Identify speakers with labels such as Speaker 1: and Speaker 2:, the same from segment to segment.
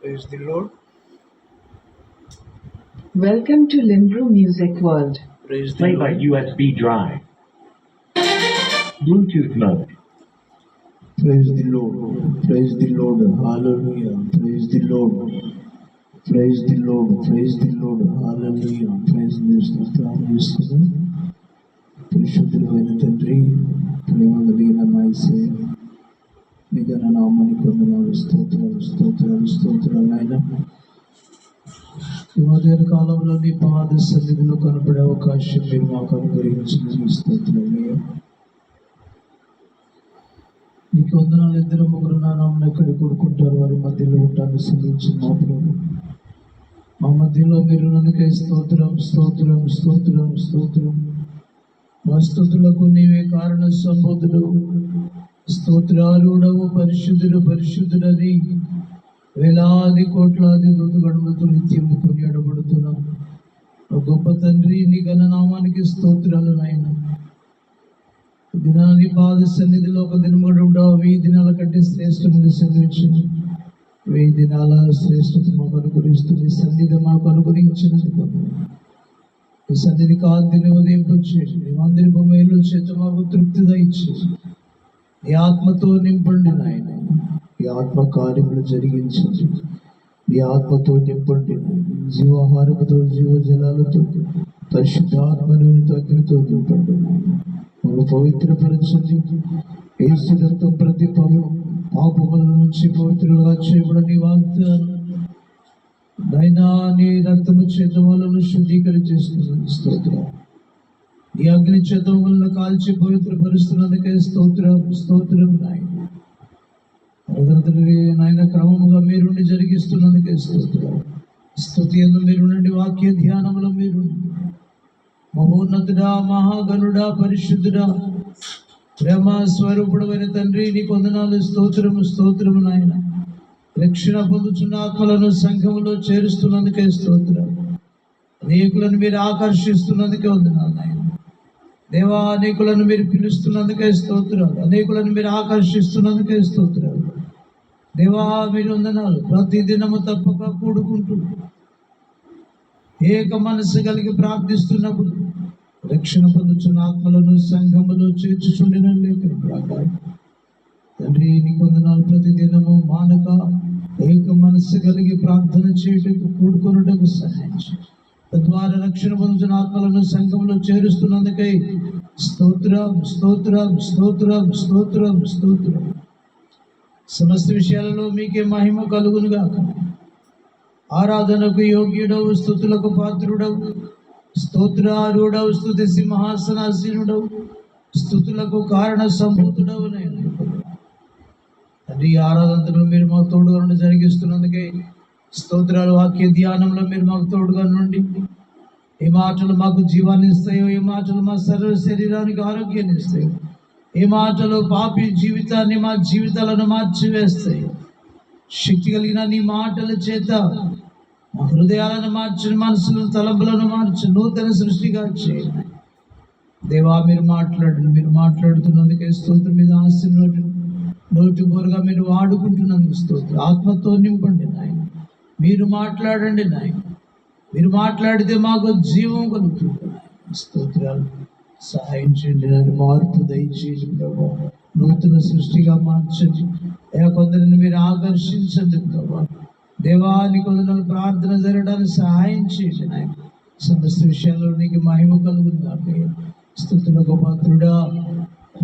Speaker 1: Praise the Lord.
Speaker 2: Welcome to Limbro Music World.
Speaker 1: Praise the
Speaker 3: Play by
Speaker 1: Lord.
Speaker 3: USB drive. Bluetooth mode.
Speaker 4: Praise the Lord. Praise the Lord. Hallelujah. Praise the Lord. Praise the Lord. Praise the Lord. Hallelujah. Praise the స్తోత్రాలు చేస్తున్నాం పరిశుద్ధులైన తండ్రి ప్రేమ కలిగిన మాయసే మీ ఘన నామాన్ని స్తోత్రాలు స్తోత్రాలు స్తోత్రాలు ఆయన ఈ మధ్యాహ్న కాలంలో నీ పాద సన్నిధిలో కనపడే అవకాశం మీరు మాకు అనుగ్రహించిన మీ నీకు వందనాలు ఇద్దరు ముగ్గురు నాన్న ఎక్కడ కొడుకుంటారు వారి మధ్యలో ఉంటాను శ్రమించిన మా ప్రభు మా మధ్యలో మీరు నన్నుకే స్తోత్రం స్తోత్రం స్తోత్రం స్తోత్రం. మా స్థుతులకు నీవే కారణ సంబోధుడు. స్తోత్రారుడవు పరిశుద్ధుడు పరిశుద్ధుడని వేలాది కోట్లాది దూతగణములతో నిత్యము కొనియాడబడుతున్నాం. ఒక గొప్ప తండ్రి నీ ఘననామానికి స్తోత్రాలు నాయన. దినాన్ని పాద సన్నిధిలో ఒక దినముడు ఉండవు. వెయ్యి దినాల కంటే శ్రేష్టమైన సన్నిధించింది వెయ్యి దినాల శ్రేష్టత మాకు అనుగ్రహిస్తుంది. సన్నిధి మాకు అనుగ్రహించినందుకు. ఈ సన్నిధి కాంతిని ఉదయం వచ్చేసి మందిరపు మేలు చేత మాకు తృప్తిగా ఇచ్చేసి నీ ఆత్మతో నింపండి నాయన. నీ ఆత్మ కార్యములు జరిగించండి. నీ ఆత్మతో నింపండి నాయన. జీవాహారముతో జీవజలాలతో పరిశుద్ధాత్మను తగ్గితో నింపండి నాయన. మమ్మల్ని పవిత్రపరచండి. ఏసు రక్తం ప్రతి పాపం పాపముల నుంచి పవిత్రులుగా చేయబడని వాగ్దానం. నైనా నీ రక్తము చేత వలన శుద్ధీకరించేస్తున్నాను స్తోత్రం. నీ అగ్ని చేత కాల్చి పవిత్రపరుస్తున్నందుకే స్తోత్రం స్తోత్రం నాయన. అరగతులకి నాయన క్రమముగా మీరుండి జరిగిస్తున్నందుకే స్తోత్రం. స్థుతి ఎందు మీరు నుండి వాక్య ధ్యానంలో మీరు మహోన్నతుడా మహాగణుడా పరిశుద్ధుడా ప్రేమ స్వరూపుడమైన తండ్రి నీ కొందనాలు స్తోత్రము స్తోత్రము నాయన. రక్షణ పొందుతున్న ఆత్మలను సంఘములో చేరుస్తున్నందుకే స్తోత్రం. అనేకులను మీరు ఆకర్షిస్తున్నందుకే వందనాలు నాయన. దేవా అనేకులను మీరు పిలుస్తున్నందుకే స్తోత్రాలు అనేకులను మీరు ఆకర్షిస్తున్నందుకే స్తోత్రాలు దేవా మీరు వందనాలు ప్రతి దినము తప్పక కూడుకుంటూ ఏక మనసు కలిగి ప్రార్థిస్తున్నప్పుడు రక్షణ పొందుచున్న ఆత్మలను సంఘములో చేర్చుచుండిన లేఖ ప్రకారం తండ్రి నీకు వందనాలు ప్రతి దినము మానక ఏక మనస్సు కలిగి ప్రార్థన చేయుటకు కూడుకొనుటకు సహాయం చేయండి. తద్వారా రక్షణ పొందుతున్న ఆత్మలను సంఘంలో చేరుస్తున్నందుకై స్తోత్రం స్తోత్రం స్తోత్రం స్తోత్రం స్తోత్రం. సమస్త విషయాలలో మీకే మహిమ కలుగునుగాక. ఆరాధనకు యోగ్యుడవు స్థుతులకు పాత్రుడవు. స్తోత్రారుడవు స్థుతి సింహాసనాసీనుడవు స్థుతులకు కారణ సంభూతుడవు నేను. తండ్రి ఆరాధనలు ఆరాధనలో మీరు మా తోడుగా నుండి స్తోత్రాలు వాక్య ధ్యానంలో మీరు మాకు తోడుగా నుండి. ఏ మాటలు మాకు జీవాన్ని ఇస్తాయో ఏ మాటలు మా సర్వ శరీరానికి ఆరోగ్యాన్ని ఇస్తాయో ఏ మాటలు పాపి జీవితాన్ని మా జీవితాలను మార్చివేస్తాయి శక్తి కలిగిన నీ మాటల చేత మా హృదయాలను మార్చి మనసులను తలంపులను మార్చి నూతన సృష్టిగా చేయండి. దేవా మీరు మాట్లాడండి మీరు మాట్లాడుతున్నందుకే స్తోత్రం మీద ఆస్తి నోటి నోటి బోరుగా మీరు వాడుకుంటున్నందుకు స్తోత్రం. ఆత్మతో నింపండి నాయన. మీరు మాట్లాడండి నాయన. మీరు మాట్లాడితే మాకు జీవం కలుగుతుంది. స్తోత్రాలు. సహాయం చేయండి నన్ను మార్పు దయచేసి ప్రభావ నూతన సృష్టిగా మార్చండి. అయ్యా కొందరిని మీరు ఆకర్షించండి ప్రభావ దేవాన్ని కొందరు ప్రార్థన జరగడానికి సహాయం చేయండి నాయన. సమస్త విషయాల్లో నీకు మహిమ కలుగును కాక స్థుతులకు పాత్రుడా.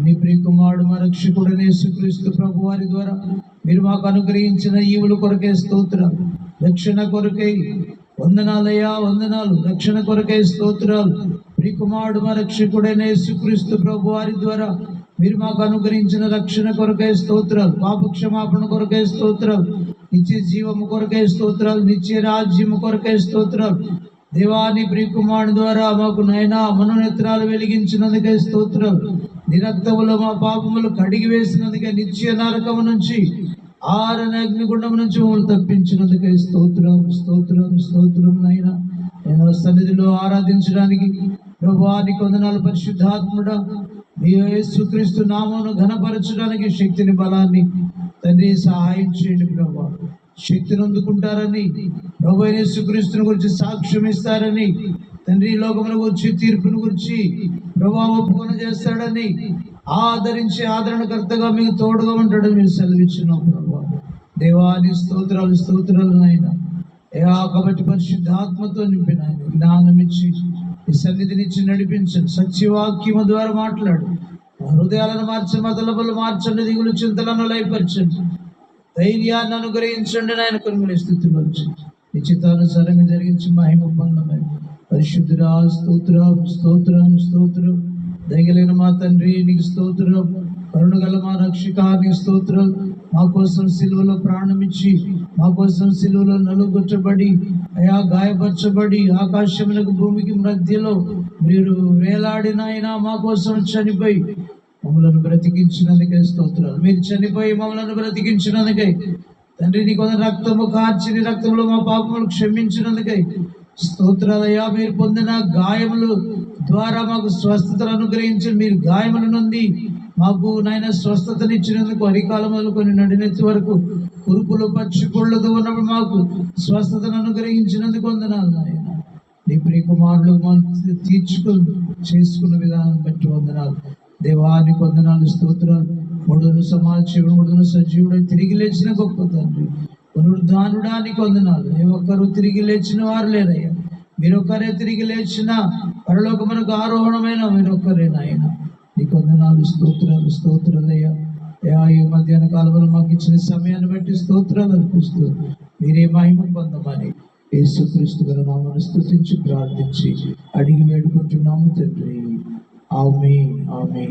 Speaker 4: నీ ప్రియకుమారుడు మా రక్షకుడు యేసుక్రీస్తు ప్రభు వారి ద్వారా మీరు మాకు అనుగ్రహించిన ఈవుల కొరకే స్తోత్రం రక్షణ కొరకై వందనాలయ్యా వందనాలు. రక్షణ కొరకై స్తోత్రాలు. ప్రియకుమారుడు మా రక్షకుడైన యేసుక్రీస్తు ప్రభు వారి ద్వారా మీరు మాకు అనుగ్రహించిన రక్షణ కొరకై స్తోత్రాలు. పాప క్షమాపణ కొరకై స్తోత్రాలు. నిత్య జీవము కొరకై స్తోత్రాలు. నిత్య రాజ్యము కొరకై స్తోత్రాలు. దేవాని ప్రియకుమారుడు ద్వారా మాకు నైనా మనోనేత్రాలు వెలిగించినందుకే స్తోత్రం నిరక్తములు మా పాపములు కడిగి వేసినందుకే నిత్య నరకము నుంచి ఆరని అగ్నిగుండం నుంచి మమ్మల్ని తప్పించినందుకే స్తోత్రం స్తోత్రం స్తోత్రం నైనా నేను సన్నిధిలో ఆరాధించడానికి ప్రభువానికి వందనాలు పరిశుద్ధాత్ముడ. మీ యేసుక్రీస్తు నామను ఘనపరచడానికి శక్తిని బలాన్ని తండ్రి సహాయం చేయండి ప్రభా. శక్తిని అందుకుంటారని ప్రభు యేసుక్రీస్తుని గురించి సాక్ష్యం ఇస్తారని తండ్రి ఈ లోకమును గురించి తీర్పును గురించి ప్రభావ ఒప్పుకొని చేస్తాడని ఆదరించి ఆదరణకర్తగా మీకు తోడుగా ఉంటాడు మీరు సెలవిచ్చున్నాం ప్రభా. దేవాని స్తోత్రాలు స్తోత్రాలు నాయన. యా కాబట్టి పరిశుద్ధాత్మతో నింపిన ఆయన జ్ఞానం ఇచ్చి ఈ సన్నిధినిచ్చి నడిపించండి సత్యవాక్యము ద్వారా మాట్లాడు. హృదయాలను మార్చండి మా మార్చండి దిగులు చింతలను లయపరచండి. ధైర్యాన్ని అనుగ్రహించండి నాయన కొన్ని స్థితి ఈ నిశ్చితానుసారంగా జరిగించి మహిమ పొందమని. పరిశుద్ధురా స్తోత్రం స్తోత్రం స్తోత్రం. దయగలిగిన మా తండ్రి నీకు స్తోత్రం. కరుణగల మా రక్షిక నీకు స్తోత్రం. మా కోసం సిలువలో ప్రాణమిచ్చి మా కోసం సిలువలో నలుగొట్టబడి అయా గాయపరచబడి ఆకాశములకు భూమికి మధ్యలో మీరు వేలాడిన ఆయన మా కోసం చనిపోయి మమ్మలను బ్రతికించినందుకే స్తోత్రాలు. మీరు చనిపోయి మమ్మలను బ్రతికించినందుకై తండ్రి నీ కొంత రక్తము కార్చిని రక్తంలో మా పాపములు క్షమించినందుకై స్తోత్రాలయ్యా మీరు పొందిన గాయములు ద్వారా మాకు స్వస్థతను అనుగ్రహించి మీరు గాయముల నుండి మాకు నాయన స్వస్థతనిచ్చినందుకు అరికాలం మొదలుకొని నడినెత్తి వరకు కురుపులు పచ్చికొళ్ళతో ఉన్నప్పుడు మాకు స్వస్థతను అనుగ్రహించినందుకు వందనాలు నాయన. నీ ప్రియకుమారులు తీర్చుకుని చేసుకున్న విధానం బట్టి వందనాలు. దేవానికి వందనాలు స్తోత్రాలు. మూడును సమాజీవుడు మూడును సజీవుడు తిరిగి లేచిన గొప్ప తండ్రి. పునరుద్ధానుడానికి వందనాలు. ఏ ఒక్కరు తిరిగి లేచిన వారు లేరయ్యా. మీరొక్కరే తిరిగి లేచిన పరలోకమునకు ఆరోహణమైన మీరొక్కరే నాయన. నీకు వందనాలు స్తోత్రాలు స్తోత్రాలయ్యా ఈ మధ్యాహ్న కాలంలో మాకు ఇచ్చిన సమయాన్ని బట్టి స్తోత్రాలు అర్పిస్తూ మీరే మహిమ పొందమని యేసుక్రీస్తు గల నామను స్థుతించి ప్రార్థించి అడిగి వేడుకుంటున్నాము తండ్రి. ఆమె ఆమె